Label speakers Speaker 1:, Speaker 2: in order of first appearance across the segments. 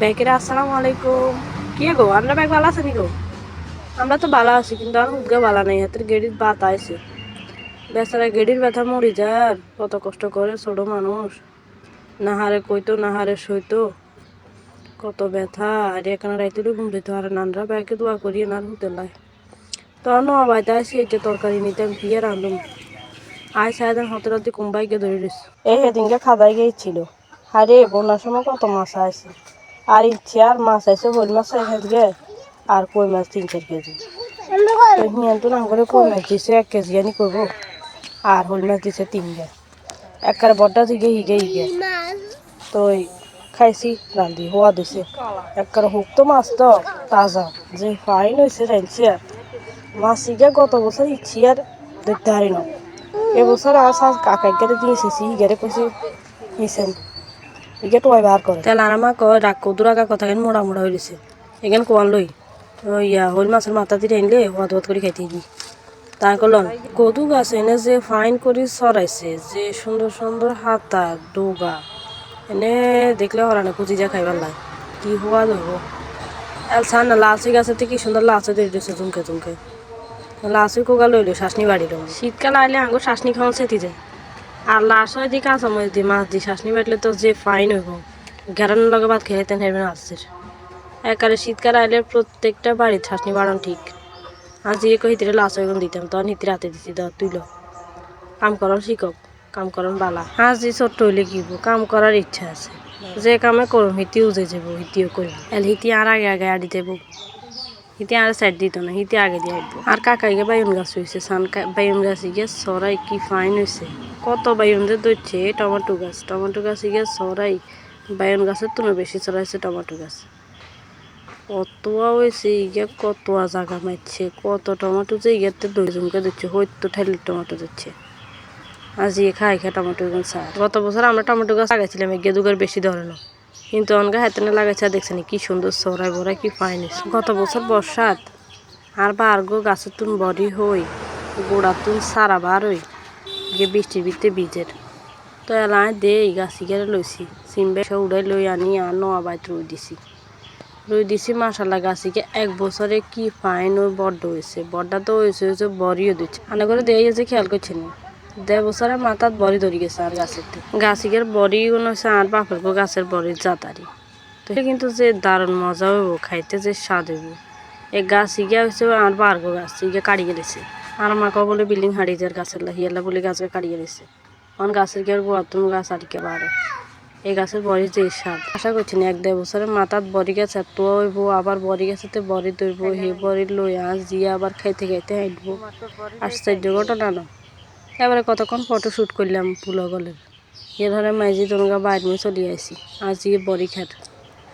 Speaker 1: ব্যাগের আসসালামু আলাইকুম। কি গো, আমরা ব্যাগ ভালো আছে গো? আমরা তো ভালো আছি, কিন্তু আর হুদগা ভালো নাই, হাতের গেড়ির বাত আইছে। বেচারা গেড়ির ব্যথা মরি যার কত কষ্ট করে ছোট মানুষ। নাহারে কইতো নাহারে সইতো। কত ব্যথা, আর এখানে রাইতে ঘুম দিত, আর নানরা ব্যাগে দোয়া করিয়ে নার হুতে লাই তখন বাইতে আসি এটা তরকারি নিতাম আর আনলাম। আয় সায়দান হতে রাতে কুম্বাইকে ধরে দিস এই সেদিনকে খাদাই গিয়েছিল আরে বন্যার সময় কত মাছ আছে আর ইচ্ছে আর মাছ আছে হল মাছ আজকে আর কই মাছ তিন চার কেজি। তো না করে কই মাছ দিছে এক কেজি আনি করব। আর হল মাছ দিছে তিন গে। একবারে বড্ডা থেকে হিগে হিগে তো খাইছি রান্ধি হওয়া দিছে। একবারে হুক তো মাছ তো তাজা। যে ফাইন হয়েছে রাঁধছি আর। মাছ হিগে গত বছর ইচ্ছি আর দেখতে হারি না। এবছর আর কাকা গেলে দিয়েছে হিগারে কইছে নিছেন টোয়াই বার করে। তেল আর আমা কয় রাগ কদুর আগা কথা কেন মোড়া মোড়া হইলিছে এখান কোয়ান লই? ইয়া হল মাছের মাথা দিয়ে আনলে হাত হাত করে খাইতে দি তাই কলন কদু গাছ এনে যে ফাইন করে সরাইছে যে সুন্দর সুন্দর হাতা ডোগা এনে দেখলে হরানে কুচি যা খাইবার লাগে। কি হওয়া দেবো এল ছান না লাচি গাছেতে কি সুন্দর লাচে দিয়ে দিয়েছে চুমকে চুমকে লাচি কোগা লইলো? শাসনি বাড়ি দেবো শীতকাল আইলে আঙ্গুর শাসনি খাওয়া সেটি যায়। আর লাশ হয় দি কাঁচা মরিচ দি মাছ দি শাসনি বাটলে তো যে ফাইন হইব। ঘেরানোর লগে ভাত খেয়ে তেন হেরবেন আসছে একারে শীতকাল আইলে প্রত্যেকটা বাড়ির শাসনি বাড়ান ঠিক। আর যে কই হিতিরে লাশ হইগুন দিতাম, তখন হিতিরে হাতে দিছি দ তুইল। কাম করন শিকক কাম করন বালা। আজ যে ছোট্ট হইলে কিব কাম করার ইচ্ছা আছে। যে কামে করুন হিতিও যে যাব, হিতিও করব এল হিতি আর আগে আগে আড়ি দেবো। হিতে আর সাইড দিত না, হিতে আগে দিয়ে আসব আর কাকাইকে বাইন গাছ হয়েছে সান বাইন গাছ গিয়ে সরাই কি ফাইন হয়েছে কত যে ধরছে? টমেটো গাছ। টমেটো গাছ গিয়ে সরাই বাইন গাছের তুলে বেশি চড়াইছে টমেটো গাছ। কতয়া হয়েছে ইগে কতয়া জায়গা মারছে। কত টমেটো যে ইগেতে দই জমকে দিচ্ছে হয়তো ঠেলির টমেটো দিচ্ছে। আজ ইয়ে খাই খাই টমেটো গাছ গত বছর আমরা টমেটো গাছ লাগাইছিলাম এগিয়ে দুগার বেশি ধরে না কিন্তু অনগা হাতে না লাগাইছে দেখছেন কি সুন্দর সরাই বড়াই কি হয়েছে। গত বছর বর্ষাত আর বার্গো গাছের তুন বড়ি হই, গোড়া তুন সারা বার হই। গিয়ে বৃষ্টির ভিতরে বীজের তো এলাই দে এই গাছ গেলে লইছি। সিমবে সে উড়াই লই আনি আর নোয়া বাইত রুই দিছি। রুই দিছি মাসাল্লা গাছিকে এক বছরে কি ফাইন ওই বড্ড হয়েছে। বড্ডা তো হয়েছে হয়েছে বড়িও দিচ্ছে। আনে করে দেয় গেছে খেয়াল করছে না দেড় বছরে মাথাত বড়ি ধরে গেছে আর গাছের গাছিকের বড়ি কোনো আর বাপের গাছের বড়ির জাতারি। তো কিন্তু যে দারুণ মজা হইব, খাইতে যে স্বাদ হইব। এই গাছ ইগা হচ্ছে আর বারগো গাছ ইগা কাড়ি গেলেছে আর মাকে বলে বিল্ডিং হারিয়ে যার গাছের হিয়ালা বলে গাছকে কাড়ি গেলেছে অন গাছের গিয়ে গোড়াতুন গাছ আটকে বাড়ে? এই গাছের বড়ি যে সাপ আশা করছি না এক দেড় বছরের মাথাত বড়ি গেছে এত হইব, আবার বড়ি গেছে তো বড়ি ধরব সেই বড়ি লই আস দিয়ে আবার খাইতে খাইতে হাঁটবো। আশ্চর্য ঘটনা না। এবারে কতক্ষণ ফটো শ্যুট করলাম পুলো গলের। এ ধরে মাইজি দনগা বাইরে চলে আসি আজ গিয়ে বড়ি খাট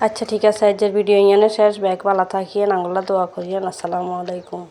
Speaker 1: আচ্ছা ঠিক আছে, আজকের ভিডিও ইয়ানে শেষ। ব্যাগ পালা থাকিয়ে নাঙ্গলা দোয়া করিয়েন আসসালামু আলাইকুম।